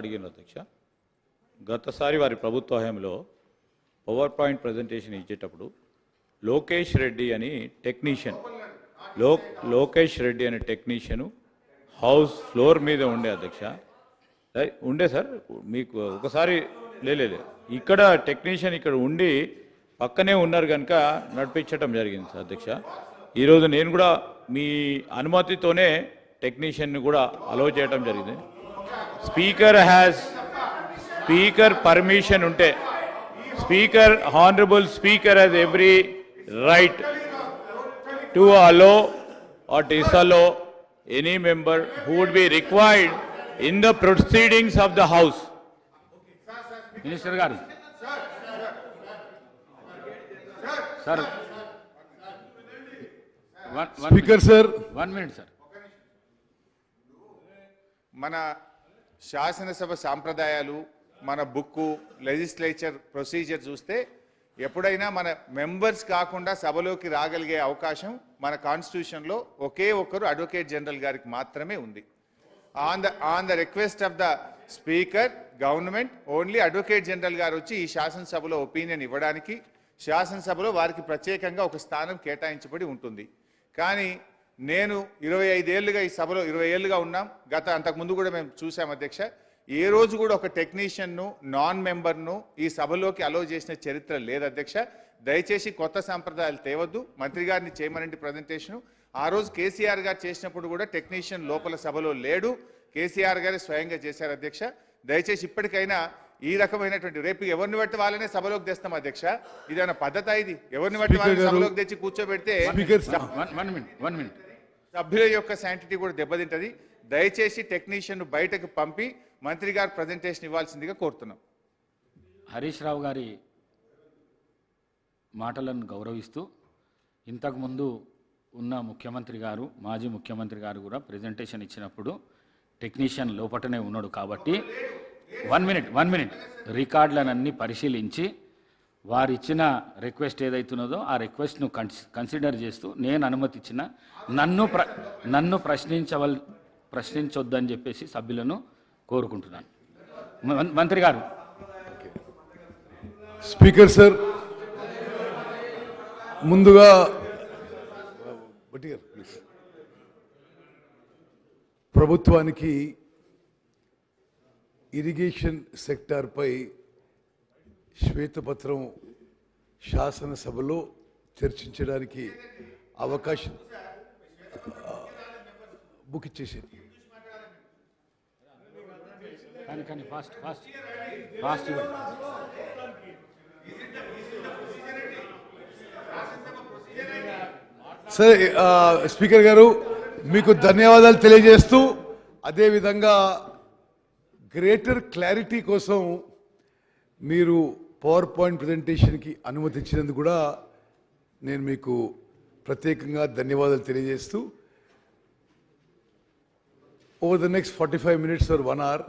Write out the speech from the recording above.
అడిగిన అధ్యక్ష. గతసారి వారి ప్రభుత్వ హయాంలో పవర్ పాయింట్ ప్రజెంటేషన్ ఇచ్చేటప్పుడు లోకేష్ రెడ్డి అని టెక్నీషియన్లో లోకేష్ రెడ్డి అనే టెక్నీషియను హౌస్ ఫ్లోర్ మీద ఉండే అధ్యక్ష. ఉండే సార్ మీకు ఒకసారి లేదు ఇక్కడ టెక్నీషియన్ ఇక్కడ ఉండి పక్కనే ఉన్నారు కనుక నడిపించడం జరిగింది సార్ అధ్యక్ష. ఈరోజు నేను కూడా మీ అనుమతితోనే టెక్నీషియన్ని కూడా అలో చేయడం జరిగింది. స్పీకర్ హ్యాస్ స్పీకర్ పర్మిషన్ ఉంటే. Speaker honourable speaker has every right to allow or disallow any member who would be required in the proceedings of the house minister గారు. Sir speaker sir one minute sir మన శాసనసభ సాంప్రదాయాలు మన book legislature procedure చూస్తే ఎప్పుడైనా మన members కాకుండా సభలోకి రాగలిగే అవకాశం మన కాన్స్టిట్యూషన్లో ఒకే ఒక్కరు అడ్వకేట్ జనరల్ గారికి మాత్రమే ఉంది. On the on the request of the speaker government only advocate general గారు వచ్చి ఈ శాసనసభలో ఒపీనియన్ ఇవ్వడానికి శాసనసభలో వారికి ప్రత్యేకంగా ఒక స్థానం కేటాయించబడి ఉంటుంది. కానీ నేను ఇరవై ఐదేళ్ళుగా ఈ సభలో ఇరవై ఏళ్ళుగా ఉన్నాం. గత అంతకుముందు కూడా మేము చూసాం అధ్యక్ష. ఏ రోజు కూడా ఒక టెక్నీషియన్ను నాన్ మెంబర్ను ఈ సభలోకి అలో చేసిన చరిత్ర లేదు అధ్యక్ష. దయచేసి కొత్త సాంప్రదాయాలు తేవద్దు. మంత్రి గారిని చేయమనండి ప్రజెంటేషను. ఆ రోజు కేసీఆర్ గారు చేసినప్పుడు కూడా టెక్నీషియన్ లోపల సభలో లేడు. కేసీఆర్ గారే స్వయంగా చేశారు అధ్యక్ష. దయచేసి ఇప్పటికైనా ఈ రకమైనటువంటి రేపు ఎవరిని బట్టి వాళ్ళనే సభలోకి తెస్తాం అధ్యక్ష. ఇదేమైనా పద్ధత ఇది? ఎవరిని బట్టి వాళ్ళని. సభలోకి తెచ్చి కూర్చోబెడితే speaker one one minute one minute. సభ్యుల యొక్క శాంటిటీ కూడా దెబ్బతింటది. దయచేసి టెక్నీషియన్ బయటకు పంపి మంత్రి గారు ప్రజెంటేషన్ ఇవ్వాల్సిందిగా కోరుతున్నాం. హరీష్ రావు గారి మాటలను గౌరవిస్తూ ఇంతకుముందు ఉన్న ముఖ్యమంత్రి గారు మాజీ ముఖ్యమంత్రి గారు కూడా ప్రజెంటేషన్ ఇచ్చినప్పుడు టెక్నీషియన్ లోపటనే ఉన్నాడు కాబట్టి వన్ మినిట్ వన్ మినిట్ రికార్డులనన్నీ పరిశీలించి వారు ఇచ్చిన రిక్వెస్ట్ ఏదైతున్నదో ఆ రిక్వెస్ట్ను కన్స్ కన్సిడర్ చేస్తూ నేను అనుమతి ఇచ్చిన నన్ను ప్ర నన్ను ప్రశ్నించవల్ ప్రశ్నించొద్దని చెప్పేసి సభ్యులను కోరుకుంటున్నాను. మం- మంత్రి గారు. స్పీకర్ సార్ ముందుగా. ప్రభుత్వానికి ఇరిగేషన్ సెక్టార్పై శ్వేతపత్రం శాసనసభలో చర్చించడానికి అవకాశం బుక్ ఇచ్చేసేది సరే స్పీకర్ గారు మీకు ధన్యవాదాలు తెలియజేస్తూ అదేవిధంగా గ్రేటర్ క్లారిటీ కోసం మీరు పవర్ పాయింట్ ప్రజెంటేషన్కి అనుమతించినందుకు కూడా నేను మీకు ప్రత్యేకంగా ధన్యవాదాలు తెలియజేస్తూ over the next forty five minutes or one hour